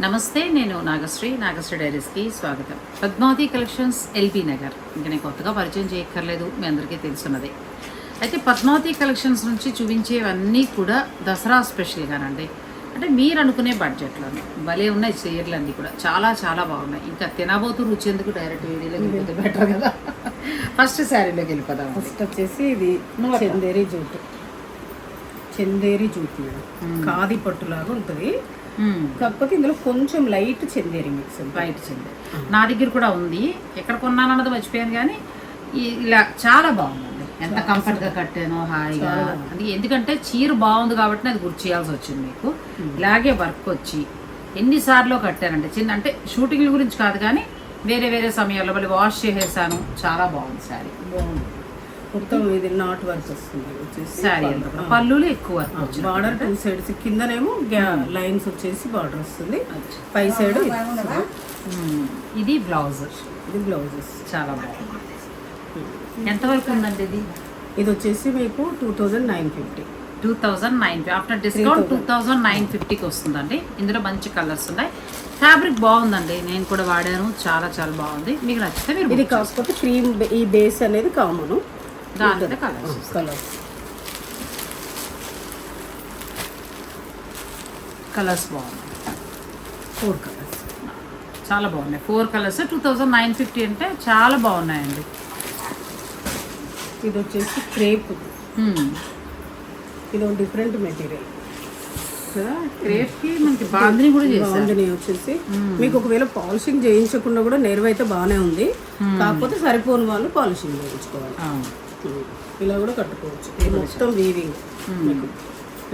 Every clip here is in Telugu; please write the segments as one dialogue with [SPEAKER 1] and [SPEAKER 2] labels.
[SPEAKER 1] నమస్తే నేను నాగశ్రీ నాగశ్రీ డైరీస్కి స్వాగతం. Padmavathi collections LB Nagar. ఇంకా నేను కొత్తగా పరిచయం చేయక్కర్లేదు మీ అందరికీ తెలుసున్నదే. అయితే పద్మావతి కలెక్షన్స్ నుంచి చూపించేవన్నీ కూడా దసరా స్పెషల్గానండి. అంటే మీరు అనుకునే బడ్జెట్లోనే. భలే ఉన్నాయి చీరలు అన్నీ కూడా. చాలా చాలా బాగున్నాయి. ఇంకా తినబోతూ రుచి ఎందుకు డైరెక్ట్ వీడియోలోకి వెళ్ళిపోతే బెటర్ కదా. ఫస్ట్ శారీలోకి వెళ్ళిపోదాం
[SPEAKER 2] ఫస్ట్ వచ్చేసి ఇది. Chanderi jute. Chanderi jute madam. కాది పట్టులాగా ఉంటుంది. కాకపోతే ఇందులో కొంచెం లైట్ చందేరి మిక్స్
[SPEAKER 1] బయట చెంది నా దగ్గర కూడా ఉంది. ఎక్కడ కొన్నానన్నది మర్చిపోయాను కానీ ఇలా చాలా బాగుందండి. ఎంత కంఫర్ట్గా కట్టానో హాయిగా. అది ఎందుకంటే చీర బాగుంది కాబట్టి అది గుర్తు చేయాల్సి వచ్చింది మీకు. ఇలాగే వర్క్ వచ్చి ఎన్నిసార్లు కట్టానంటే చిన్న అంటే షూటింగ్ల గురించి కాదు కానీ వేరే వేరే సమయాల్లో మళ్ళీ వాష్ చేసేసాను. చాలా బాగుంది శారీ
[SPEAKER 2] బాగుంది. మొత్తం ఇది నాట్ వర్క్ వస్తుంది వచ్చేసి
[SPEAKER 1] పళ్ళులు ఎక్కువ
[SPEAKER 2] బార్డర్ టూ సైడ్స్ కిందనేమో లైన్స్ వచ్చేసి బార్డర్ వస్తుంది. పై సైడ్
[SPEAKER 1] ఉమ్, ఇది బ్లౌజ్.
[SPEAKER 2] ఇది బ్లౌజెస్.
[SPEAKER 1] చాలా బాగుంది. ఎంతవరకు ఉందండి ఇది?
[SPEAKER 2] ఇది వచ్చేసి మీకు two thousand nine fifty
[SPEAKER 1] two thousand nine after discount two thousand nine ఫిఫ్టీకి వస్తుందండి. ఇందులో మంచి కలర్స్ ఉన్నాయి. ఫ్యాబ్రిక్ బాగుందండి. నేను కూడా వాడాను. చాలా చాలా బాగుంది. మీకు నచ్చితే మీరు
[SPEAKER 2] ఇది కాకపోతే క్రీమ్ ఈ బేస్ అనేది కామన్
[SPEAKER 1] కలర్స్
[SPEAKER 2] కలర్స్
[SPEAKER 1] కలర్స్ బాగున్నాయి
[SPEAKER 2] ఫోర్ కలర్స్
[SPEAKER 1] చాలా బాగున్నాయి. Four colours two thousand nine fifty అంటే చాలా బాగున్నాయండి.
[SPEAKER 2] ఇది వచ్చేసి క్రేప్.
[SPEAKER 1] Hmm.
[SPEAKER 2] ఇది ఒక డిఫరెంట్ మెటీరియల్
[SPEAKER 1] క్రేప్కి మనకి బాందిని కూడా
[SPEAKER 2] వచ్చేసి మీకు ఒకవేళ పాలిషింగ్ చేయించకుండా కూడా నెరవ అయితే బాగానే ఉంది. కాకపోతే సరిపోని వాళ్ళు పాలిషింగ్ చేయించుకోవాలి. ఇలా కూడా కట్టుకోవచ్చు. ఇది మొత్తం వీవింగ్ మీకు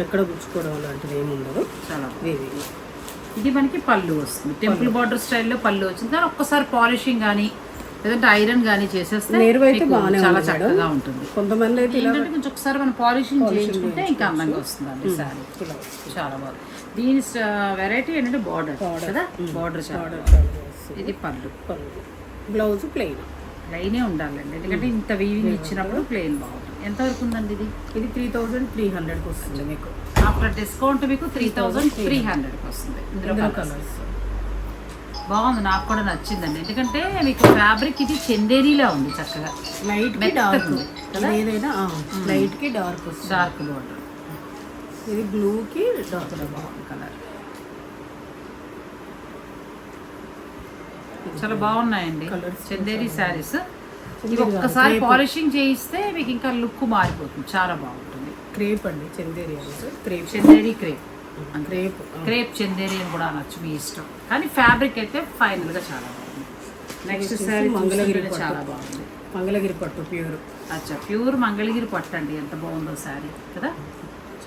[SPEAKER 2] ఎక్కడ గుచ్చుకోవడం అలాంటిది ఏమి ఉండదు.
[SPEAKER 1] చాలా.
[SPEAKER 2] వీవింగ్
[SPEAKER 1] ఇది మనకి పళ్ళు వస్తుంది. టెంపుల్ బార్డర్ స్టైల్లో పళ్ళు వచ్చింది. కానీ ఒక్కసారి పాలిషింగ్ కానీ లేదంటే ఐరన్ కానీ చేసేస్తే చాలా. చక్కగా ఉంటుంది.
[SPEAKER 2] కొంతమంది అయితే
[SPEAKER 1] ఏంటంటే కొంచెం ఒకసారి మనం పాలిషింగ్ చేయించుకుంటే ఇంకా అందంగా వస్తుందండి శారీ.
[SPEAKER 2] ఇలా
[SPEAKER 1] చాలా బాగుంది. దీని వెరైటీ ఏంటంటే బార్డర్ కదా? బార్డర్ చాలా
[SPEAKER 2] ఆర్డర్
[SPEAKER 1] బాగుంది. ఇది పళ్ళు.
[SPEAKER 2] Blouse plain.
[SPEAKER 1] ప్లెయినే ఉండాలండి. ఎందుకంటే ఇంత వీవింగ్ ఇచ్చినప్పుడు ప్లెయిన్ బాగుంటుంది. ఎంతవరకు ఉందండి ఇది?
[SPEAKER 2] ఇది త్రీ థౌజండ్ త్రీ హండ్రెడ్కి వస్తుంది మీకు.
[SPEAKER 1] ఆఫ్టర్ డిస్కౌంట్ మీకు త్రీ థౌజండ్ త్రీ హండ్రెడ్కి వస్తుంది. ఇందులో.
[SPEAKER 2] కలర్స్
[SPEAKER 1] బాగుంది. నాకు కూడా నచ్చిందండి. ఎందుకంటే మీకు ఫ్యాబ్రిక్ ఇది చందేరీలా ఉంది చక్కగా.
[SPEAKER 2] Light dark? ఏదైనా లైట్కి డార్క్ వస్తుంది.
[SPEAKER 1] డార్క్ బార్డర్
[SPEAKER 2] ఇది బ్లూ కి డార్క్
[SPEAKER 1] బాగుంది కలర్ చాలా బాగున్నాయండి. చందేరి శారీస్. ఇవి ఒక్కసారి పాలిషింగ్ చేయిస్తే మీకు ఇంకా లుక్ మారిపోతుంది. చాలా బాగుంటుంది.
[SPEAKER 2] క్రేప్ అండి Chanderi crepe.
[SPEAKER 1] Chanderi crepe.
[SPEAKER 2] Crepe
[SPEAKER 1] crepe Chanderi అని కూడా అనొచ్చు మీ ఇష్టం. కానీ ఫ్యాబ్రిక్ అయితే ఫైనల్గా చాలా బాగుంది. నెక్స్ట్ శారీ
[SPEAKER 2] మంగళగిరి పట్టు.
[SPEAKER 1] చాలా బాగుంది.
[SPEAKER 2] మంగళగిరి పట్టు ప్యూర్.
[SPEAKER 1] అచ్చా ప్యూర్ మంగళగిరి పట్టండి ఎంత బాగుందో శారీ కదా?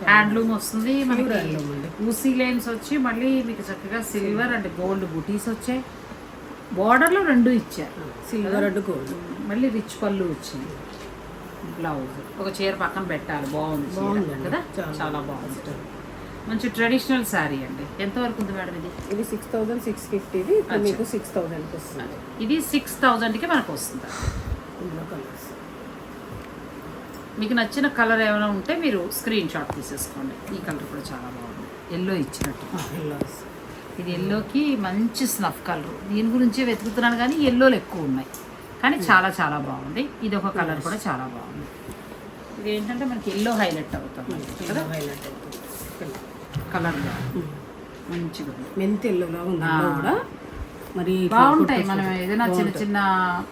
[SPEAKER 1] హ్యాండ్లూమ్ వస్తుంది మనకి
[SPEAKER 2] అండి.
[SPEAKER 1] ఊసీ లైన్స్ వచ్చి మళ్ళీ మీకు చక్కగా సిల్వర్ అండ్ గోల్డ్ బుటీస్ వచ్చాయి. బార్డర్లో రెండు ఇచ్చారు.
[SPEAKER 2] సిల్వర్ అండ్ గోల్డ్
[SPEAKER 1] మళ్ళీ రిచ్ పళ్ళు వచ్చింది. బ్లౌజ్ ఒక చీర పక్కన పెట్టాలి. బాగుంది చీర. కదా?
[SPEAKER 2] చాలా
[SPEAKER 1] బాగుంది. మంచి ట్రెడిషనల్ శారీ అండి. ఎంతవరకు ఉంది మేడం ఇది?
[SPEAKER 2] ఇది సిక్స్ థౌజండ్ సిక్స్ ఫిఫ్టీది మీకు సిక్స్ థౌజండ్కి వస్తుంది.
[SPEAKER 1] ఇది సిక్స్ థౌజండ్కి మనకు వస్తుంది.
[SPEAKER 2] కలర్స్
[SPEAKER 1] మీకు నచ్చిన కలర్ ఏమైనా ఉంటే మీరు స్క్రీన్ షాట్ తీసేసుకోండి. ఈ కలర్ కూడా చాలా బాగుంది. ఎల్లో ఇచ్చినట్టు.
[SPEAKER 2] ఎల్లోస్
[SPEAKER 1] ఇది ఎల్లోకి మంచి స్నఫ్ కలర్ దీని గురించి వెతుకుతున్నాను కానీ ఎల్లోలు ఎక్కువ ఉన్నాయి. కానీ చాలా చాలా బాగుంది. ఇది ఒక కలర్ కూడా చాలా బాగుంది. ఇది ఏంటంటే మనకి ఎల్లో హైలైట్ అవుతుంది. కదా?
[SPEAKER 2] హైలైట్ అవుతుంది.
[SPEAKER 1] కలర్ మంచిగా ఉంది.
[SPEAKER 2] మెంతి ఎల్లోలా కూడా. మరి
[SPEAKER 1] బాగుంటాయి. మనం ఏదైనా చిన్న చిన్న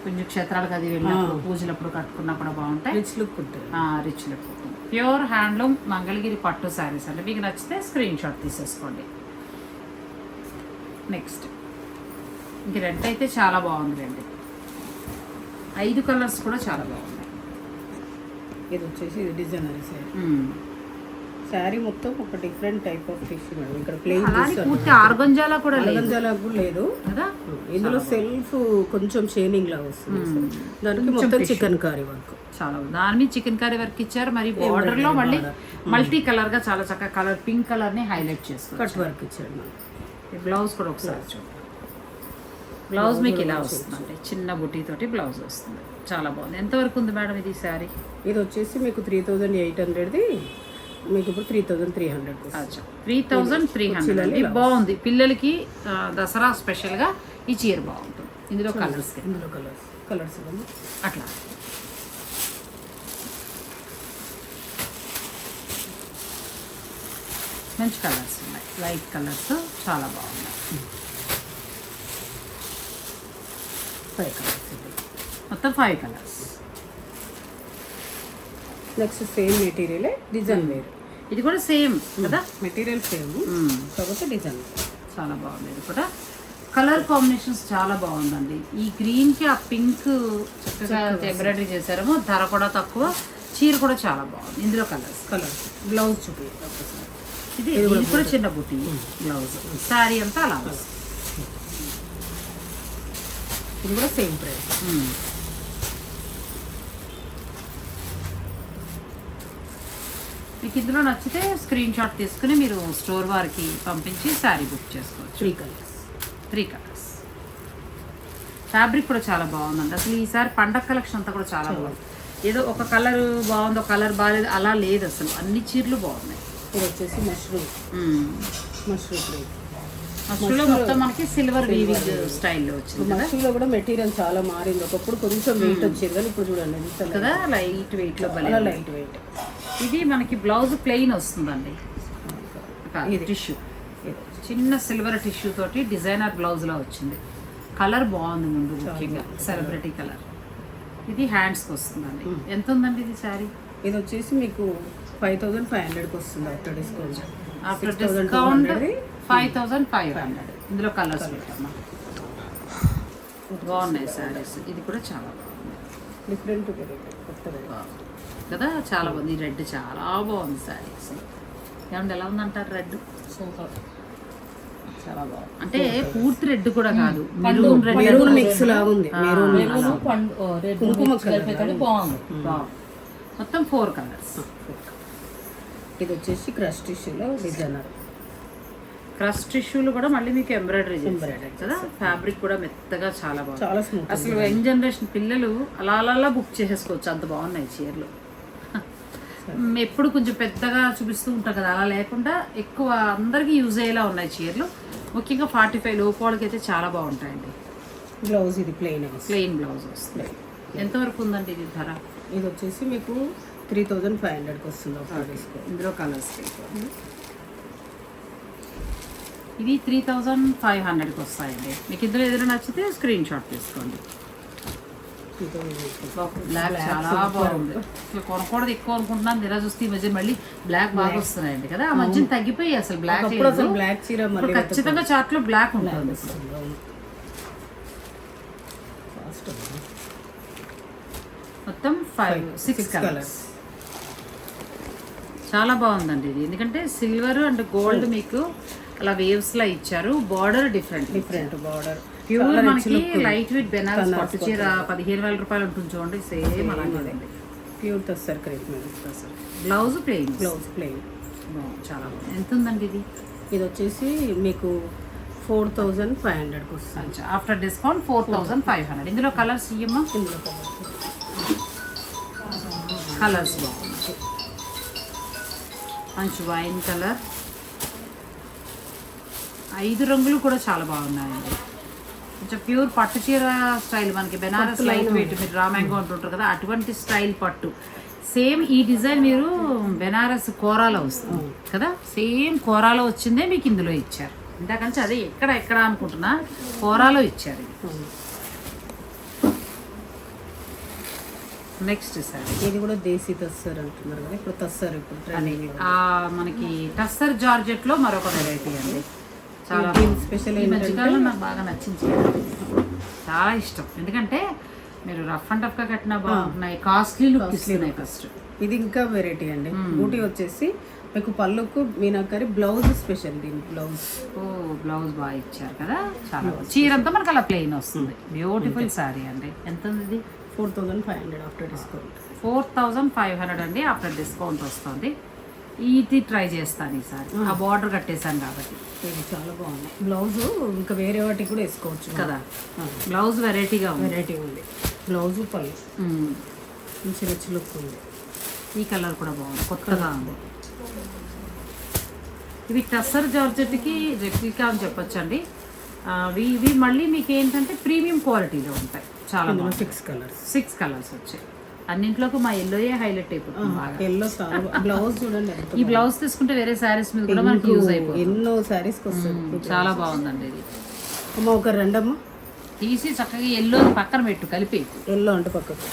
[SPEAKER 1] పుణ్యక్షేత్రాలకు అది వెళ్ళినప్పుడు పూజలప్పుడు కట్టుకున్నా కూడా బాగుంటాయి.
[SPEAKER 2] రిచ్ లుక్ ఉంటుంది.
[SPEAKER 1] Rich look pure handloom Mangalagiri పట్టు శారీస్ అంటే మీకు నచ్చితే స్క్రీన్ షాట్ తీసేసుకోండి. నెక్స్ట్ ఇంక రెడ్ అయితే చాలా బాగుంది రండి ఐదు కలర్స్ కూడా చాలా బాగున్నాయి.
[SPEAKER 2] ఇది వచ్చేసి ఇది డిజైనర్
[SPEAKER 1] మ్మ్.
[SPEAKER 2] శారీ మొత్తం ఒక different type of fish madam. ఇక్కడ ప్లెయిన్
[SPEAKER 1] అలానే పూర్తి ఆర్గంజాలా కూడా లేదు.
[SPEAKER 2] అలగంజాలకు లేదు.
[SPEAKER 1] కదా?
[SPEAKER 2] ఇందులో సెల్ఫ్ కొంచెం షేనింగ్ లాగా వస్తుంది దానికి మొత్తం చికెన్ కర్రీ వర్క్.
[SPEAKER 1] చాలా. దాని మీద చికెన్ కర్రీ వర్క్ ఇచ్చారు. మరి బార్డర్లో మళ్ళీ మల్టీ కలర్గా చాలా చక్కగా కలర్ పింక్ కలర్ని హైలైట్ చేసుకోవచ్చు
[SPEAKER 2] కట్ వర్క్ మనకి
[SPEAKER 1] ఈ బ్లౌజ్ కూడా ఒకసారి చూడండి బ్లౌజ్ మీకు ఇలా వస్తుందండి. చిన్న బుటీ తోటి బ్లౌజ్ వస్తుంది. చాలా బాగుంది. ఎంతవరకు ఉంది మేడం ఇది శారీ?
[SPEAKER 2] ఇది వచ్చేసి మీకు త్రీ థౌజండ్ ఎయిట్ హండ్రెడ్ది మీకు ఇప్పుడు త్రీ థౌజండ్ త్రీ హండ్రెడ్
[SPEAKER 1] అచ్చా. త్రీ థౌజండ్ త్రీ హండ్రెడ్ అండి బాగుంది. పిల్లలకి దసరా స్పెషల్గా ఈ చీర బాగుంటుంది. ఇందులో కలర్స్
[SPEAKER 2] ఇందులో కలర్స్ కలర్స్
[SPEAKER 1] అట్లా. మంచి కలర్స్ ఉన్నాయి లైట్ కలర్స్ చాలా బాగున్నాయి.
[SPEAKER 2] ఫైవ్ కలర్స్
[SPEAKER 1] మొత్తం ఫైవ్ కలర్స్.
[SPEAKER 2] నెక్స్ట్ సేమ్ మెటీరియలే డిజైన్ వేరు.
[SPEAKER 1] ఇది కూడా సేమ్ కదా?
[SPEAKER 2] Material same. కాకపోతే డిజైన్
[SPEAKER 1] చాలా బాగుంది ఇది కూడా. కలర్ కాంబినేషన్స్ చాలా బాగుందండి. ఈ గ్రీన్కి ఆ పింక్ చక్కగా ఎంబ్రాయిడరీ చేశారేమో ధర కూడా తక్కువ చీర కూడా చాలా బాగుంది. ఇందులో కలర్స్
[SPEAKER 2] కలర్స్ బ్లౌజ్ చూపి ఒక్కసారి.
[SPEAKER 1] ఇది కూడా చిన్న బుట్టి బ్లౌజ్. శారీ అంతా అలా.
[SPEAKER 2] ఇది కూడా సేమ్ ప్రైస్.
[SPEAKER 1] మీకు ఇందులో నచ్చితే స్క్రీన్ షాట్ తీసుకుని మీరు స్టోర్ వారికి పంపించి శారీ బుక్ చేసుకోవచ్చు.
[SPEAKER 2] Three colours
[SPEAKER 1] three colours fabric కూడా చాలా బాగుందండి. అసలు ఈసారి పండగ కలెక్షన్ అంతా కూడా చాలా బాగుంది. ఏదో ఒక కలర్ బాగుంది కలర్ బాగాలేదు అలా లేదు అసలు. అన్ని చీరలు బాగున్నాయి.
[SPEAKER 2] ఇది వచ్చేసి మష్రూమ్. మష్రూమ్ ప్రైస్
[SPEAKER 1] అసలు మొత్తం మనకి సిల్వర్ వీవింగ్ స్టైల్లో వచ్చింది
[SPEAKER 2] మష్రూమ్లో కూడా మెటీరియల్ చాలా మారింది. ఒకప్పుడు కొంచెం వెయిట్ వచ్చేది కానీ ఇప్పుడు చూడండి ఎంత
[SPEAKER 1] కదా లైట్. వెయిట్లో భలే.
[SPEAKER 2] లైట్ వెయిట్
[SPEAKER 1] ఇది మనకి బ్లౌజ్ ప్లెయిన్ వస్తుందండి. టిష్యూ. చిన్న సిల్వర్ టిష్యూ తోటి డిజైనర్ బ్లౌజ్లో వచ్చింది. కలర్ బాగుంది ముందు ముఖ్యంగా సెలబ్రిటీ కలర్. ఇది హ్యాండ్స్కి వస్తుందండి. ఎంత ఉందండి ఇది శారీ?
[SPEAKER 2] ఇది వచ్చేసి మీకు ఫైవ్ థౌసండ్ ఫైవ్ హండ్రెడ్కి వస్తుంది after discount
[SPEAKER 1] after discount five thousand five hundred. ఇందులో కలర్స్ పెట్టమ్మా బాగున్నాయి శారీస్ ఇది కూడా చాలా బాగుంది.
[SPEAKER 2] డిఫరెంట్.
[SPEAKER 1] కదా? చాలా బాగుంది. ఈ రెడ్ చాలా బాగుంది శారీస్ ఏమంటే ఎలా ఉందంటారు రెడ్ చాలా బాగుంది. అంటే పూర్తి రెడ్ కూడా కాదు. మెరూన్ రెడ్
[SPEAKER 2] మెరూన్ మిక్స్ లాగా ఉంది మెరూన్
[SPEAKER 3] కుంకుమ బాగుంది.
[SPEAKER 1] బాగుంది. మొత్తం ఫోర్ కలర్స్
[SPEAKER 2] ఇది వచ్చేసి క్రష్ టిష్యూలో డిజైనర్.
[SPEAKER 1] క్రష్ టిష్యూలు కూడా మళ్ళీ మీకు ఎంబ్రాయిడరీ
[SPEAKER 2] Embroidery
[SPEAKER 1] కదా? ఫ్యాబ్రిక్ కూడా మెత్తగా చాలా బాగుంది.
[SPEAKER 2] చాలా స్మూత్
[SPEAKER 1] అసలు యంగ్ జనరేషన్ పిల్లలు అలా అలా బుక్ చేసేసుకోవచ్చు. అంత బాగున్నాయి చీరలు. ఎప్పుడు కొంచెం పెద్దగా చూపిస్తూ ఉంటాం కదా? అలా లేకుండా ఎక్కువ అందరికీ యూజ్ అయ్యేలా ఉన్నాయి చీరలు. ముఖ్యంగా ఫార్టీ ఫైవ్ లోపు అయితే చాలా బాగుంటాయండి.
[SPEAKER 2] బ్లౌజ్ ఇది ప్లెయిన్
[SPEAKER 1] ప్లెయిన్ బ్లౌజ్ వస్తుంది. ఎంతవరకు ఉందండి ఇది ధర?
[SPEAKER 2] ఇది వచ్చేసి మీకు త్రీ థౌజండ్ ఫైవ్ హండ్రెడ్కి వస్తుంది ఆఫ్టర్ డిస్కౌంట్
[SPEAKER 1] ఇందులో కలర్స్ ఇది త్రీ థౌజండ్ ఫైవ్ హండ్రెడ్కి వస్తాయండి. మీకు ఇందులో ఏదైనా నచ్చితే స్క్రీన్ షాట్ తీసుకోండి. బ్లాక్ చాలా బాగుంది. కొనకూడదు ఎక్కువ అనుకుంటున్నాను. ఇలా చూస్తే ఈ మధ్య మళ్ళీ బ్లాక్ బాగా వస్తున్నాయండి కదా. ఆ మధ్య తగ్గిపోయి అసలు బ్లాక్
[SPEAKER 2] బ్లాక్ చీర
[SPEAKER 1] ఖచ్చితంగా చాట్లో బ్లాక్ ఉంటుంది. మొత్తం ఫైవ్ సిక్స్ కలర్స్ చాలా బాగుందండి ఇది. ఎందుకంటే సిల్వర్ అండ్ గోల్డ్ మీకు అలా వేవ్స్ లా ఇచ్చారు. Border different
[SPEAKER 2] different border
[SPEAKER 1] pure మనకి లైట్ వెయిట్ బెనారస్ పట్టు చీర పదిహేను వేల రూపాయలు ఉంటుంది చూడండి. సేమ్ అలాగే
[SPEAKER 2] pure tussar crepe
[SPEAKER 1] blouse plain
[SPEAKER 2] blouse plain
[SPEAKER 1] బాగుంది చాలా బాగుంది. ఎంత ఉందండి ఇది?
[SPEAKER 2] ఇది వచ్చేసి మీకు ఫోర్ థౌజండ్ ఫైవ్ హండ్రెడ్కి వస్తుంది.
[SPEAKER 1] After discount four thousand five hundred ఇందులో కలర్స్ ఇయ్యమ్మా?
[SPEAKER 2] ఇందులో.
[SPEAKER 1] కలర్స్ బాగున్నాయి మంచి వైన్ కలర్. ఐదు రంగులు కూడా చాలా బాగున్నాయండి. కొంచెం ప్యూర్ పట్టు చీర స్టైల్ మనకి బెనారస్ లైట్ వెయిట్ మీరు రామ్యాంగో అంటుంటారు కదా అటువంటి స్టైల్ పట్టు. సేమ్ ఈ డిజైన్ మీరు బెనారస్ కోరాలో వస్తుంది కదా సేమ్ కోరాలో వచ్చిందే మీకు ఇందులో ఇచ్చారు. ఇందాకంటే అదే ఎక్కడ ఎక్కడ అనుకుంటున్నా కోరాలో ఇచ్చారు. Next sir.
[SPEAKER 2] ఇది కూడా దేశీ తస్సర్ అంటున్నారు కదా ఇప్పుడు తస్సర్ ఇప్పుడు
[SPEAKER 1] మనకి టస్సర్ జార్జెట్లో మరొక వెరైటీ అండి. చాలా
[SPEAKER 2] స్పెషల్
[SPEAKER 1] మధ్యకాలంలో నాకు బాగా నచ్చింది. చాలా ఇష్టం. ఎందుకంటే మీరు రఫ్ అండ్ టఫ్గా కట్టినా బాగుంటున్నాయి. కాస్ట్లీ లుక్ ఇస్తున్నాయి ఫస్ట్
[SPEAKER 2] ఇది ఇంకా వెరైటీ అండి. బూటీ వచ్చేసి మీకు పళ్ళుకు మీనాకరి బ్లౌజ్ స్పెషల్ దీని బ్లౌజ్
[SPEAKER 1] ఓ బ్లౌజ్ బాగా ఇచ్చారు కదా. చాలా బాగుంది. చీర అంతా మనకి అలా ప్లెయిన్ వస్తుంది. బ్యూటిఫుల్ సారీ అండి. ఎంత ఉంది
[SPEAKER 2] four thousand five hundred after discount
[SPEAKER 1] four thousand five hundred అండి ఆఫ్టర్ డిస్కౌంట్ వస్తుంది. ఇది ట్రై చేస్తాను ఈసారి. ఆ. బార్డర్ కట్టేశాను కాబట్టి.
[SPEAKER 2] ఇది చాలా బాగుంది. బ్లౌజ్ ఇంకా వేరే వాటికి కూడా వేసుకోవచ్చు.
[SPEAKER 1] కదా? బ్లౌజ్ వెరైటీగా ఉంది.
[SPEAKER 2] వెరైటీ ఉంది. బ్లౌజ్ పళ్ళు. మంచి రిచ్ లుక్ ఉంది.
[SPEAKER 1] ఈ కలర్ కూడా బాగుంది. కొత్తగా ఉంది. ఇవి టస్సర్ జార్జెట్కి రెప్లికా అని చెప్పొచ్చండి. ఇవి మళ్ళీ మీకు ఏంటంటే ప్రీమియం క్వాలిటీలో ఉంటాయి. చాలా బాగుంటాయి.
[SPEAKER 2] సిక్స్ కలర్స్
[SPEAKER 1] సిక్స్ కలర్స్ వచ్చాయి. అన్నింట్లోకి మా ఎల్లోయే హైలైట్ అయిపోతుంది
[SPEAKER 2] ఎల్లో బ్లౌజ్ చూడండి
[SPEAKER 1] ఈ బ్లౌజ్ తీసుకుంటే వేరే శారీస్ మీద కూడా మనకి యూజ్ అయిపోతుంది.
[SPEAKER 2] ఎన్నో శారీస్కి వస్తుంది.
[SPEAKER 1] చాలా బాగుందండి ఇది.
[SPEAKER 2] అమ్మ ఒక రెండమ్మ.
[SPEAKER 1] తీసి చక్కగా ఎల్లో పక్కన పెట్టు కలిపి.
[SPEAKER 2] ఎల్లో అంటే పక్కకు.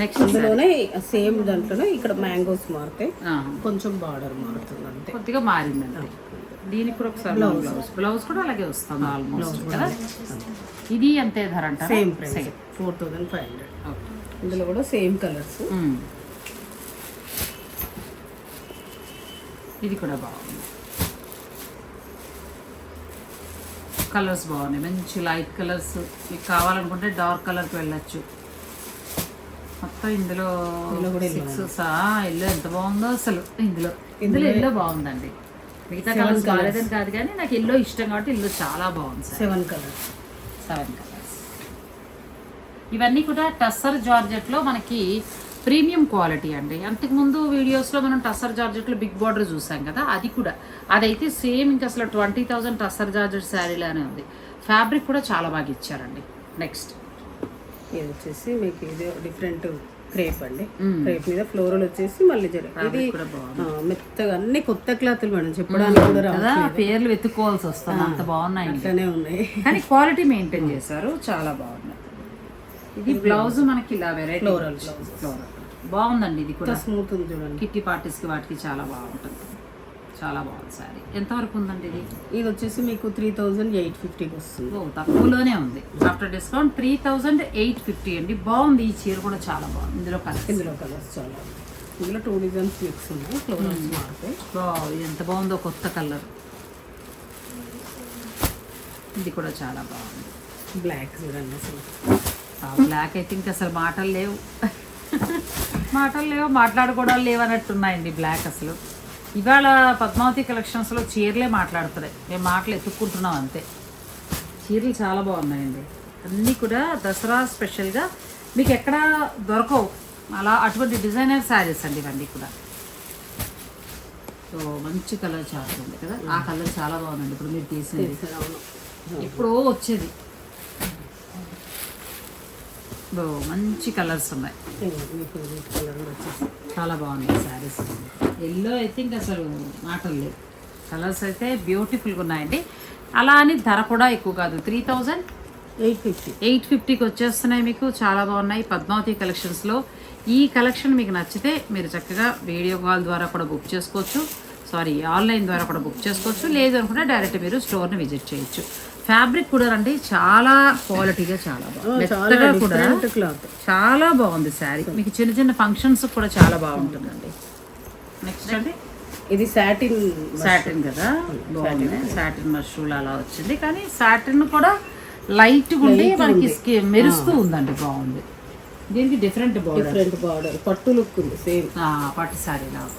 [SPEAKER 1] నెక్స్ట్
[SPEAKER 2] అందులోనే సేమ్ దాంట్లోనే ఇక్కడ మ్యాంగోస్ మారుతాయి. కొంచెం బార్డర్ మారుతుంది అంతే.
[SPEAKER 1] కొద్దిగా మారిందండి. దీనికి కూడా ఒకసారి బ్లౌజ్ బ్లౌజ్ కూడా అలాగే వస్తుంది ఆల్మోస్ట్ కదా? ఇది అంతే ధర అంటారా?
[SPEAKER 2] Same price four thousand five hundred ఇందులో కూడా సేమ్ కలర్స్
[SPEAKER 1] మ్మ్. ఇది కూడా బాగుంది. కలర్స్ బాగున్నాయి. మంచి లైట్ కలర్స్ మీకు కావాలనుకుంటే డార్క్ కలర్కి వెళ్ళచ్చు. మొత్తం ఇందులో సిక్స్ ఎల్లో ఎంత బాగుందో అసలు ఇందులో. ఇందులో ఎల్లో బాగుందండి. మిగతా కలర్స్ బాగాలేదని కాదు కానీ నాకు ఎల్లో ఇష్టం కాబట్టి ఇల్లు చాలా బాగుంది
[SPEAKER 2] సెవెన్ కలర్స్
[SPEAKER 1] సెవెన్ కలర్స్ ఇవన్నీ కూడా టస్సర్ జార్జెట్లో మనకి ప్రీమియం క్వాలిటీ అండి. అంతకుముందు వీడియోస్లో మనం టస్సర్ జార్జెట్లో బిగ్ బార్డర్ చూసాం కదా అది కూడా. అదైతే సేమ్ ఇంకా అసలు ట్వంటీ థౌజండ్ టస్సర్ జార్జెట్ శారీలానే ఉంది. ఫ్యాబ్రిక్ కూడా చాలా బాగా ఇచ్చారండి. నెక్స్ట్.
[SPEAKER 2] ఇది వచ్చేసి మీకు ఇది డిఫరెంట్ క్రేప్ అండి. క్రేప్ మీద ఫ్లోరల్ వచ్చేసి మళ్ళీ ఇది మెత్తగా అన్ని కొత్త క్లాతులు మేడం చెప్పడానికి కూడా
[SPEAKER 1] కదా పేర్లు వెతుక్కోవాల్సి వస్తుంది. అంత బాగున్నాయి.
[SPEAKER 2] అట్లనే ఉన్నాయి.
[SPEAKER 1] కానీ క్వాలిటీ మెయింటైన్ చేశారు. చాలా బాగున్నాయి ఇది బ్లౌజ్ మనకి ఇలా వెరైటీ
[SPEAKER 2] ఫ్లోరల్ బ్లౌజ్.
[SPEAKER 1] ఫ్లోరల్. బాగుందండి ఇది కూడా.
[SPEAKER 2] స్మూత్ ఉంది చూడండి.
[SPEAKER 1] కిట్టి పార్టీస్కి వాటికి చాలా బాగుంటుంది. చాలా బాగుంది సారీ. ఎంతవరకు ఉందండి ఇది?
[SPEAKER 2] ఇది వచ్చేసి మీకు త్రీ థౌజండ్ ఎయిట్ ఫిఫ్టీకి వస్తుంది.
[SPEAKER 1] ఓ తక్కువలోనే ఉంది. After discount three thousand eight fifty అండి. బాగుంది. ఈ చీర కూడా చాలా బాగుంది. ఇందులో కలర్
[SPEAKER 2] ఇందులో కలర్స్ చాలా ఇందులో టూ డిజైన్స్ మిక్స్ ఫ్లోరల్స్ మారుతాయి
[SPEAKER 1] ఇది ఎంత బాగుందో కొత్త కలర్ ఇది కూడా చాలా బాగుంది.
[SPEAKER 2] బ్లాక్ చూడండి అసలు.
[SPEAKER 1] బ్లాక్ అయితే ఇంకా అసలు మాటలు లేవు. మాటలు లేవు మాట్లాడుకోవడం లేవు అన్నట్టున్నాయండి బ్లాక్ అసలు. ఇవాళ పద్మావతి కలెక్షన్స్లో చీరలే మాట్లాడుతున్నాయి మేము మాటలు ఎత్తుక్కుంటున్నాం అంతే. చీరలు చాలా బాగున్నాయండి. అన్నీ కూడా దసరా స్పెషల్గా మీకు ఎక్కడ దొరకవు. అలా అటువంటి డిజైనర్ శారీస్ అండి ఇవన్నీ కూడా. సో మంచి కలర్ చార్ట్ ఉంది కదా. ఆ కలర్ చాలా బాగుందండి. ఇప్పుడు మీరు
[SPEAKER 2] అవును.
[SPEAKER 1] ఎప్పుడో వచ్చేది. మంచి కలర్స్ ఉన్నాయి.
[SPEAKER 2] కలర్ కూడా వచ్చేసి
[SPEAKER 1] చాలా బాగున్నాయి శారీస్. ఎల్లో అయితే ఇంకా అసలు మాటలు లేవు. కలర్స్ అయితే బ్యూటిఫుల్గా ఉన్నాయండి. అలా అని ధర కూడా ఎక్కువ కాదు. Three thousand
[SPEAKER 2] eight fifty
[SPEAKER 1] eight ఫిఫ్టీకి వచ్చేస్తున్నాయి మీకు. చాలా బాగున్నాయి. పద్మావతి కలెక్షన్స్లో ఈ కలెక్షన్ మీకు నచ్చితే మీరు చక్కగా వీడియో కాల్ ద్వారా కూడా బుక్ చేసుకోవచ్చు. సారీ ఆన్లైన్ ద్వారా కూడా బుక్ చేసుకోవచ్చు. లేదు అనుకుంటే డైరెక్ట్ మీరు స్టోర్ని విజిట్ చేయొచ్చు. ఫ్యాబ్రిక్ కూడా అండి చాలా క్వాలిటీగా చాలా బాగుంది.
[SPEAKER 2] చాలా
[SPEAKER 1] మెత్తగా కూడా చాలా బాగుంది శారీ మీకు చిన్న చిన్న ఫంక్షన్స్ కూడా చాలా బాగుంటుందండి. నెక్స్ట్ అండి.
[SPEAKER 2] ఇది సాటిన్
[SPEAKER 1] సాటిన్ కదా? బాగుంది. సాటిన్ మష్రూల్ అలా వచ్చింది. కానీ సాటిన్ కూడా లైట్ ఉండి మనకి మెరుస్తూ ఉందండి బాగుంది. దీనికి డిఫరెంట్ బార్డర్
[SPEAKER 2] డిఫరెంట్ బార్డర్ పట్టు లుక్ ఉంది సేమ్
[SPEAKER 1] పట్టు శారీ లాగా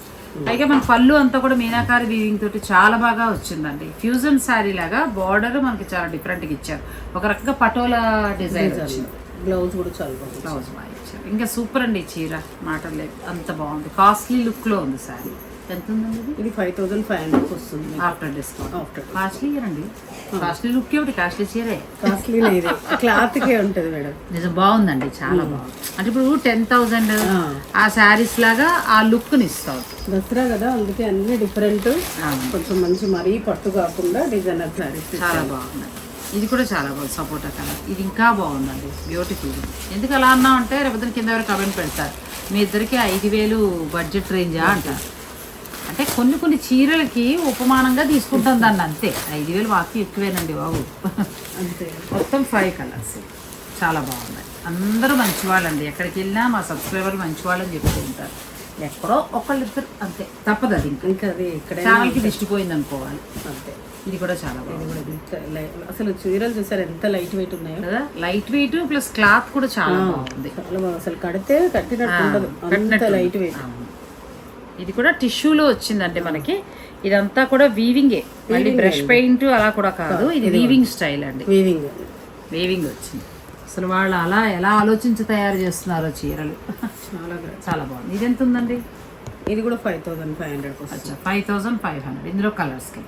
[SPEAKER 1] పైగా మన పళ్ళు అంతా కూడా మీనాకారి వీవింగ్ తోటి చాలా బాగా వచ్చిందండి. ఫ్యూజన్ శారీ లాగా బార్డర్ మనకి చాలా డిఫరెంట్గా ఇచ్చారు. ఒక రకంగా పటోలా డిజైన్ వచ్చింది.
[SPEAKER 2] బ్లౌజ్ కూడా చాలా బాగుంది
[SPEAKER 1] బ్లౌజ్ బాగా ఇచ్చారు. ఇంకా సూపర్ అండి చీర. మాటలు లేవు. అంత బాగుంది. కాస్ట్లీ లుక్లో ఉంది శారీ ఎంత ఉందండి ఇది
[SPEAKER 2] ఫైవ్ థౌసండ్ ఫైవ్ హండ్రెడ్ వస్తుంది.
[SPEAKER 1] After discount.
[SPEAKER 2] ఆఫ్టర్
[SPEAKER 1] కాస్ట్లీ అండి. కాస్ట్లీ లుక్ ఏమిటి కాస్ట్లీ చీరే.
[SPEAKER 2] కాస్ట్లీ ఇది క్లాత్ కే ఉంటుంది మేడం.
[SPEAKER 1] నిజం బాగుందండి చాలా బాగుంది. అంటే ఇప్పుడు టెన్ థౌజండ్ ఆ. శారీస్ లాగా ఆ లుక్ని ఇస్తాం
[SPEAKER 2] దసరా కదా అందుకే అన్ని డిఫరెంట్. కొంచెం మంచి మరీ పట్టు కాకుండా డిజైనర్ శారీస్
[SPEAKER 1] చాలా బాగుంది. ఇది కూడా చాలా బాగుంది సపోటా కలర్ ఇది ఇంకా బాగుందండి బ్యూటిఫుల్ ఎందుకు అలా అన్నా అంటే రేపొద్దున కింద ఎవరు కమెంట్ పెడతారు. మీ ఇద్దరికి ఐదు వేలు బడ్జెట్ రేంజా అంటారు. అంటే కొన్ని కొన్ని చీరలకి ఉపమానంగా తీసుకుంటాం దాన్ని అంతే. ఐదు వేలు మాకు ఎక్కువేనండి బాబు.
[SPEAKER 2] అంతే.
[SPEAKER 1] మొత్తం ఫైవ్ కలర్స్ చాలా బాగున్నాయి. అందరూ మంచివాళ్ళండి. ఎక్కడికి వెళ్ళినా మా సబ్స్క్రైబర్లు మంచివాళ్ళని చెప్తూ ఉంటారు. ఎక్కడో ఒకళ్ళిద్దరు అంతే. తప్పదు అది ఇంకా.
[SPEAKER 2] ఇంకా అది ఎక్కడైనా
[SPEAKER 1] ఛానల్కి దిష్టిపోయింది అనుకోవాలి
[SPEAKER 2] అంతే.
[SPEAKER 1] ఇది కూడా చాలా బాగుంది.
[SPEAKER 2] అసలు చీరలు చూసారు ఎంత లైట్ వెయిట్ ఉన్నాయో?
[SPEAKER 1] కదా? లైట్ వెయిట్ ప్లస్ క్లాత్ కూడా చాలా బాగుంది.
[SPEAKER 2] అసలు కడితే కట్టినట్టు ఉండదు. అంత లైట్ వెయిట్.
[SPEAKER 1] ఇది కూడా టిష్యూలో వచ్చిందండి మనకి. ఇదంతా కూడా వీవింగే మళ్ళీ బ్రష్ పెయింట్ అలా కూడా కాదు. ఇది వీవింగ్ స్టైల్ అండి.
[SPEAKER 2] వీవింగ్
[SPEAKER 1] వీవింగ్ వచ్చింది. అసలు వాళ్ళు అలా ఎలా ఆలోచించి తయారు చేస్తున్నారో చీరలు.
[SPEAKER 2] చాలా.
[SPEAKER 1] చాలా బాగుంది. ఇది ఎంత ఉందండి?
[SPEAKER 2] ఇది కూడా ఫైవ్ థౌసండ్ ఫైవ్ హండ్రెడ్
[SPEAKER 1] అచ్చా ఫైవ్ థౌజండ్ ఫైవ్ హండ్రెడ్ ఇందులో కలర్స్కి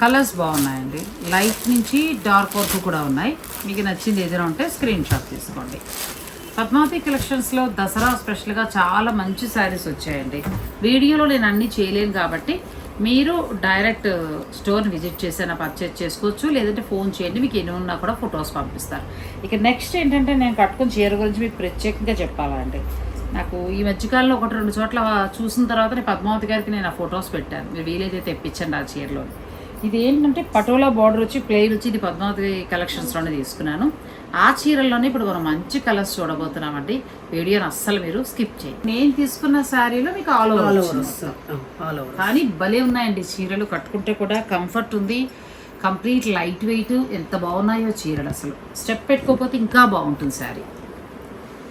[SPEAKER 1] కలర్స్ బాగున్నాయండి. లైట్ నుంచి డార్క్ వరకు కూడా ఉన్నాయి. మీకు నచ్చింది ఏదైనా ఉంటే స్క్రీన్ షాట్ తీసుకోండి. పద్మావతి కలెక్షన్స్లో దసరా స్పెషల్గా చాలా మంచి శారీస్ వచ్చాయండి. వీడియోలో నేను అన్నీ చేయలేను కాబట్టి మీరు డైరెక్ట్ స్టోర్ని విజిట్ చేసైనా పర్చేజ్ చేసుకోవచ్చు లేదంటే ఫోన్ చేయండి మీకు ఎన్ని ఉన్నా కూడా ఫొటోస్ పంపిస్తారు. ఇక నెక్స్ట్ ఏంటంటే నేను కట్టుకుని చీర గురించి మీకు ప్రత్యేకంగా చెప్పాలండి నాకు ఈ మధ్యకాలంలో ఒకటి రెండు చోట్ల చూసిన తర్వాత నేను పద్మావతి గారికి నేను ఆ ఫొటోస్ పెట్టాను. మీరు వీలైతే తెప్పించండి ఆ చీరలో ఇది ఏంటంటే పటోలా బార్డర్ వచ్చి ప్లెయిన్ వచ్చి ఇది పద్మావతి కలెక్షన్స్లోనే తీసుకున్నాను. ఆ చీరల్లోనే ఇప్పుడు మనం మంచి కలర్స్ చూడబోతున్నామండి. వీడియోని అస్సలు మీరు స్కిప్ చేయండి నేను తీసుకున్న శారీలో మీకు ఆల్ ఓవర్ కానీ భలే ఉన్నాయండి చీరలు. కట్టుకుంటే కూడా కంఫర్ట్ ఉంది. కంప్లీట్ లైట్ వెయిట్ ఎంత బాగున్నాయో చీరలు అసలు. స్టెప్ పెట్టుకోకపోతే ఇంకా బాగుంటుంది శారీ.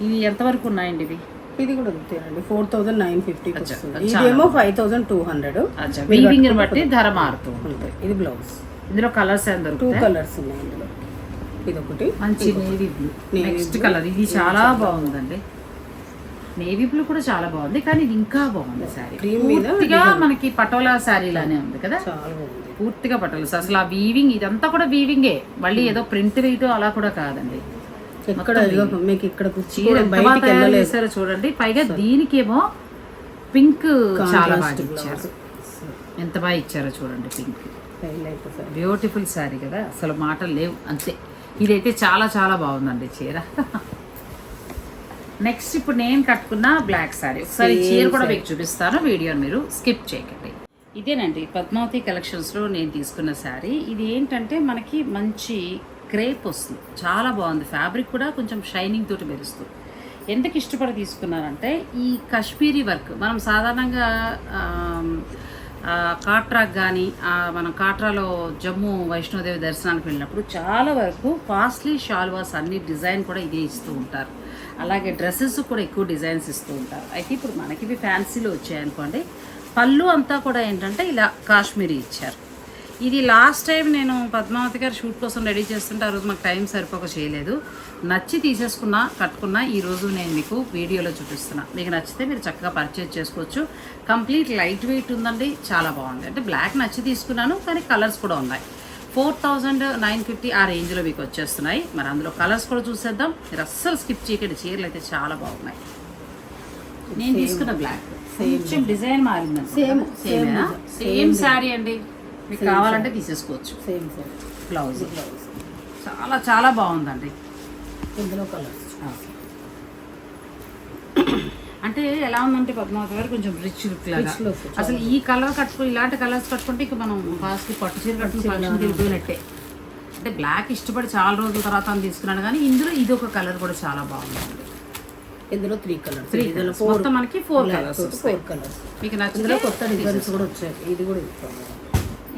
[SPEAKER 1] ఇవి ఎంతవరకు ఉన్నాయండి ఇవి?
[SPEAKER 2] ఇది కూడా అంతేనండి. ఫోర్ థౌసండ్ నైన్ ఫిఫ్టీ ఇదేమో five thousand two hundred.
[SPEAKER 1] Weaving బట్టి ధర మారుతూ ఉంటుంది.
[SPEAKER 2] ఇది బ్లౌజ్.
[SPEAKER 1] ఇందులో కలర్స్
[SPEAKER 2] టూ కలర్స్ ఉన్నాయి ఇందులో. ఇది ఒకటి
[SPEAKER 1] మంచి నేవీ బ్లూ. నెక్స్ట్. కలర్. ఇది చాలా బాగుందండి. నేవీ బ్లూ కూడా చాలా బాగుంది. కానీ ఇది ఇంకా బాగుంది
[SPEAKER 2] మీద
[SPEAKER 1] పూర్తిగా మనకి పటోలా శారీ లానే ఉంది కదా?
[SPEAKER 2] చాలా బాగుంది.
[SPEAKER 1] పూర్తిగా పట్టాలి అసలు ఆ వీవింగ్ ఇదంతా కూడా వీవింగే. మళ్ళీ ఏదో ప్రింట్ వేయటం అలా కూడా కాదండి.
[SPEAKER 2] ఎక్కడ మీకు ఇక్కడ
[SPEAKER 1] చీర
[SPEAKER 2] బయటికి
[SPEAKER 1] చేశారో చూడండి. పైగా దీనికేమో పింక్ చాలా బాగా ఇచ్చారు. ఎంత బాగా ఇచ్చారో చూడండి పింక్. బ్యూటిఫుల్ శారీ కదా. అసలు మాటలు లేవు. అంతే. ఇదైతే చాలా చాలా బాగుందండి చీర. నెక్స్ట్ ఇప్పుడు నేను కట్టుకున్న బ్లాక్ శారీ ఒకసారి చీర కూడా మీకు చూపిస్తాను. వీడియోని మీరు స్కిప్ చేయకండి. ఇదేనండి పద్మావతి కలెక్షన్స్లో నేను తీసుకున్న శారీ ఇది ఏంటంటే మనకి మంచి క్రేప్ వస్తుంది. చాలా బాగుంది. ఫ్యాబ్రిక్ కూడా కొంచెం షైనింగ్ తోటి మెరుస్తుంది. ఎందుకు ఇష్టపడి తీసుకున్నానంటే ఈ కాశ్మీరీ వర్క్. మనం సాధారణంగా ఆమ్, కాట్రాక్ కానీ మనం కాట్రాలో జమ్మూ వైష్ణోదేవి దర్శనానికి వెళ్ళినప్పుడు చాలా వరకు కాస్ట్లీ షాల్వాస్ అన్ని డిజైన్ కూడా ఇదే ఇస్తూ ఉంటారు. అలాగే డ్రెస్సెస్ కూడా ఎక్కువ డిజైన్స్ ఇస్తూ ఉంటారు. అయితే ఇప్పుడు మనకి ఇవి ఫ్యాన్సీలో వచ్చాయనుకోండి పళ్ళు అంతా కూడా ఏంటంటే ఇలా కాశ్మీరీ ఇచ్చారు. ఇది లాస్ట్ టైం నేను పద్మావతి గారు షూట్ కోసం రెడీ చేస్తుంటే ఆ రోజు మాకు టైం సరిపోక చేయలేదు. నచ్చి తీసేసుకున్నా కట్టుకున్నా ఈ రోజు నేను మీకు వీడియోలో చూపిస్తున్నా. మీకు నచ్చితే మీరు చక్కగా పర్చేజ్ చేసుకోవచ్చు. కంప్లీట్ లైట్ వెయిట్ ఉందండి చాలా బాగుంది. అంటే బ్లాక్ నచ్చి తీసుకున్నాను కానీ కలర్స్ కూడా ఉన్నాయి. ఫోర్ థౌజండ్ నైన్ ఫిఫ్టీ ఆ రేంజ్లో మీకు వచ్చేస్తున్నాయి. మరి అందులో కలర్స్ కూడా చూసేద్దాం. మీరు అస్సలు స్కిప్ చేయకండి. చీరలు అయితే చాలా బాగున్నాయి. నేను తీసుకున్న బ్లాక్ కొంచెం డిజైన్ మారింది సేమ్
[SPEAKER 2] same
[SPEAKER 1] సేమ్ శారీ అండి. మీకు కావాలంటే తీసేసుకోవచ్చు.
[SPEAKER 2] సేమ్ సార్
[SPEAKER 1] బ్లౌజ్
[SPEAKER 2] బ్లౌజ్
[SPEAKER 1] చాలా చాలా బాగుందండి.
[SPEAKER 2] ఇందులో కలర్స్
[SPEAKER 1] అంటే ఎలా ఉందంటే పద్మావతి గారు కొంచెం రిచ్ లుక్ లాగా. అసలు ఈ కలర్ కట్టుకుని ఇలాంటి కలర్స్ కట్టుకుంటే ఇక మనం ఫాస్ట్ పట్టు చీర కట్టుకుని ఫంక్షన్ అంటే బ్లాక్ ఇష్టపడి చాలా రోజుల తర్వాత అని తీసుకున్నాను కానీ ఇందులో ఇది ఒక కలర్ కూడా చాలా బాగుందండి.
[SPEAKER 2] ఇందులో త్రీ కలర్స్
[SPEAKER 1] త్రీ మొత్తం మనకి ఫోర్ కలర్స్
[SPEAKER 2] ఫోర్ కలర్స్
[SPEAKER 1] మీకు నచ్చితే
[SPEAKER 2] కొత్త డిజైన్స్ కూడా వచ్చాయి. ఇది కూడా ఇస్తాం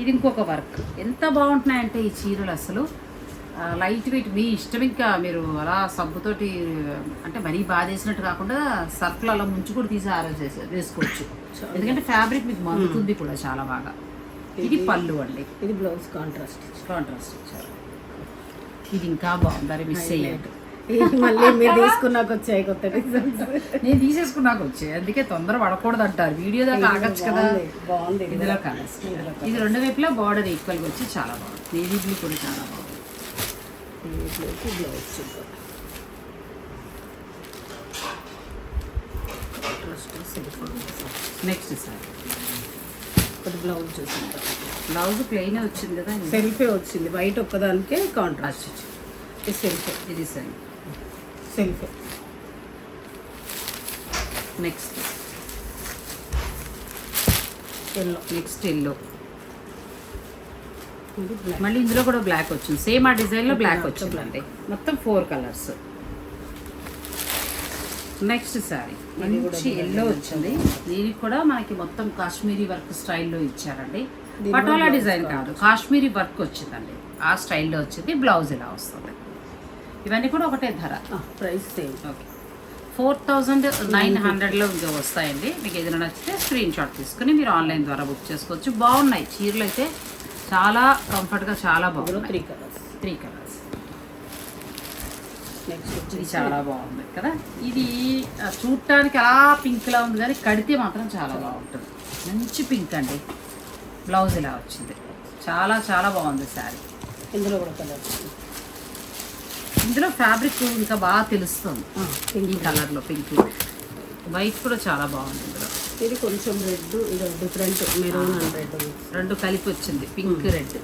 [SPEAKER 1] ఇది ఇంకొక వర్క్. ఎంత బాగుంటున్నాయంటే ఈ చీరలు అసలు. లైట్ వెయిట్ మీ ఇష్టం ఇంకా మీరు అలా సబ్బుతోటి అంటే మరీ బాగా చేసినట్టు కాకుండా సర్ఫ్లో అలా ముంచి కూడా తీసి ఆరోజు వేసుకోవచ్చు. ఎందుకంటే ఫ్యాబ్రిక్ మీకు మగ్గుతుంది కూడా చాలా బాగా. ఇది పళ్ళు అండి.
[SPEAKER 2] ఇది బ్లౌజ్ కాంట్రాస్ట్
[SPEAKER 1] కాంట్రాస్ట్ ఇచ్చారు. ఇది ఇంకా బాగుంది. మిస్ అయ్యాడు
[SPEAKER 2] మళ్ళీ మీరు తీసుకున్నాక వచ్చాయి కొత్త డిజైన్స్
[SPEAKER 1] నేను తీసేసుకున్నాక వచ్చాయి. అందుకే తొందర పడకూడదు అంటారు. వీడియో దాకా ఆగచ్చు కదా.
[SPEAKER 2] బాగుంది
[SPEAKER 1] ఇందులో కలర్స్ ఇది రెండు వైపులా బార్డర్ ఈక్వల్గా వచ్చి చాలా బాగుంది. నేవీ బ్లూ కూడా చాలా బాగుంది.
[SPEAKER 2] బ్లౌజ్ చూద్దాం
[SPEAKER 1] నెక్స్ట్ సార్
[SPEAKER 2] ఒకటి బ్లౌజ్ చూసింది
[SPEAKER 1] బ్లౌజ్ ప్లెయిన్ వచ్చింది కదా.
[SPEAKER 2] సెల్ఫే వచ్చింది. వైట్ ఒక్కదానికే కాంట్రాస్ట్
[SPEAKER 1] అచ్చా,
[SPEAKER 2] ఇది సెల్ఫే
[SPEAKER 1] ఇది సార్
[SPEAKER 2] సెల్ఫే
[SPEAKER 1] నెక్స్ట్
[SPEAKER 2] ఎల్లో
[SPEAKER 1] నెక్స్ట్ ఎల్లో మళ్ళీ ఇందులో కూడా బ్లాక్ వచ్చింది. సేమ్ ఆ డిజైన్లో బ్లాక్ వచ్చిందండి మొత్తం ఫోర్ కలర్స్ నెక్స్ట్ సారీ మంచి ఎల్లో వచ్చింది. దీనికి కూడా మనకి మొత్తం కాశ్మీరీ వర్క్ స్టైల్లో ఇచ్చారండి. పటోలా డిజైన్ కాదు కాశ్మీరీ వర్క్ వచ్చిందండి. ఆ స్టైల్లో వచ్చింది బ్లౌజ్ ఇలా వస్తుంది. ఇవన్నీ కూడా ఒకటే ధర.
[SPEAKER 2] Price same
[SPEAKER 1] okay. Four thousand nine హండ్రెడ్లో ఇంకా వస్తాయండి. మీకు ఏదైనా నచ్చితే స్క్రీన్ షాట్ తీసుకుని మీరు ఆన్లైన్ ద్వారా బుక్ చేసుకోవచ్చు. బాగున్నాయి. చీరలు అయితే చాలా కంఫర్ట్గా చాలా బాగున్నాయి.
[SPEAKER 2] Three colours
[SPEAKER 1] three colours
[SPEAKER 2] next
[SPEAKER 1] ఇది చాలా బాగుంది కదా. ఇది చూడటానికి అలా పింక్లా ఉంది కానీ కడితే మాత్రం చాలా బాగుంటుంది. మంచి పింక్ అండి. బ్లౌజ్ ఇలా వచ్చింది. చాలా చాలా బాగుంది శారీ.
[SPEAKER 2] ఇందులో కూడా కలర్
[SPEAKER 1] ఇందులో ఫ్యాబ్రిక్ ఇంకా బాగా తెలుస్తుంది. ఈ కలర్లో పింక్ వైట్ కూడా చాలా బాగుంది ఇందులో.
[SPEAKER 2] ఇది కొంచెం రెడ్ ఇది డిఫరెంట్ మెరూన్ అండ్ రెడ్
[SPEAKER 1] రెండు కలిపి వచ్చింది. పింక్ రెడ్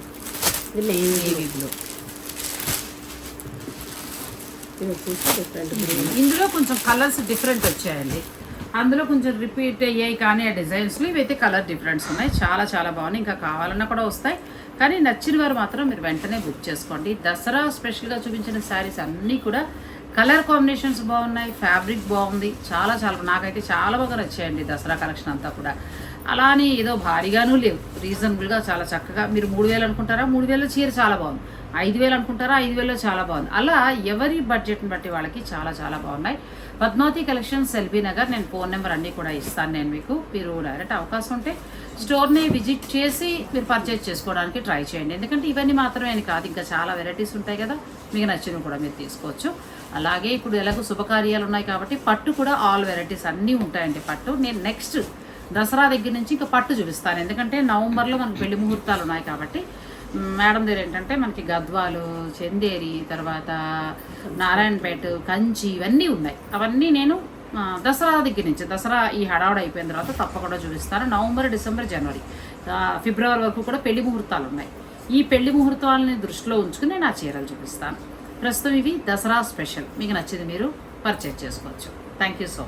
[SPEAKER 2] ఇది నేవీ
[SPEAKER 1] బ్లూ ఇందులో కొంచెం కలర్స్ డిఫరెంట్ వచ్చాయండి. అందులో కొంచెం రిపీట్ అయ్యాయి కానీ ఆ డిజైన్స్లో ఇవైతే కలర్ డిఫరెన్స్ ఉన్నాయి. చాలా చాలా బాగున్నాయి. ఇంకా కావాలన్నా కూడా వస్తాయి. కానీ నచ్చిన వారు మాత్రం మీరు వెంటనే బుక్ చేసుకోండి. దసరా స్పెషల్గా చూపించిన శారీస్ అన్నీ కూడా కలర్ కాంబినేషన్స్ బాగున్నాయి ఫ్యాబ్రిక్ బాగుంది చాలా చాలా నాకైతే చాలా బాగా నచ్చాయండి దసరా కలెక్షన్ అంతా కూడా. అలా అని ఏదో భారీగానూ లేవు రీజనబుల్గా చాలా చక్కగా. మీరు మూడు వేలు అనుకుంటారా? మూడు వేల చీర చాలా బాగుంది. ఐదు వేలు అనుకుంటారా? ఐదు వేలు చాలా బాగుంది. అలా ఎవరి బడ్జెట్ని బట్టి వాళ్ళకి చాలా చాలా బాగున్నాయి. పద్మావతి కలెక్షన్స్ ఎల్బీ నగర్ నేను ఫోన్ నెంబర్ అన్నీ కూడా ఇస్తాను నేను మీకు. మీరు డైరెక్ట్ అవకాశం ఉంటే స్టోర్ని విజిట్ చేసి మీరు పర్చేజ్ చేసుకోవడానికి ట్రై చేయండి. ఎందుకంటే ఇవన్నీ మాత్రమే కాదు ఇంకా చాలా వెరైటీస్ ఉంటాయి కదా మీకు నచ్చినవి కూడా మీరు తీసుకోవచ్చు. అలాగే ఇప్పుడు ఎలాగో శుభకార్యాలు ఉన్నాయి కాబట్టి పట్టు కూడా ఆల్ వెరైటీస్ అన్నీ ఉంటాయండి పట్టు. నేను నెక్స్ట్ దసరా దగ్గర నుంచి ఇంకా పట్టు చూపిస్తాను. ఎందుకంటే నవంబర్లో మనకు పెళ్ళి ముహూర్తాలు ఉన్నాయి కాబట్టి మేడం దగ్గర ఏంటంటే మనకి గద్వాలు చందేరి తర్వాత నారాయణపేట కంచి ఇవన్నీ ఉన్నాయి. అవన్నీ నేను దసరా దగ్గర నుంచి దసరా ఈ హడావుడు అయిపోయిన తర్వాత తప్పకుండా చూపిస్తాను నవంబర్ డిసెంబర్ జనవరి. ఫిబ్రవరి వరకు కూడా పెళ్ళి ముహూర్తాలు ఉన్నాయి. ఈ పెళ్ళి ముహూర్తాలని దృష్టిలో ఉంచుకుని నేను ఆ చీరలు చూపిస్తాను. ప్రస్తుతం ఇవి దసరా స్పెషల్. మీకు నచ్చింది మీరు పర్చేజ్ చేసుకోవచ్చు. Thank you so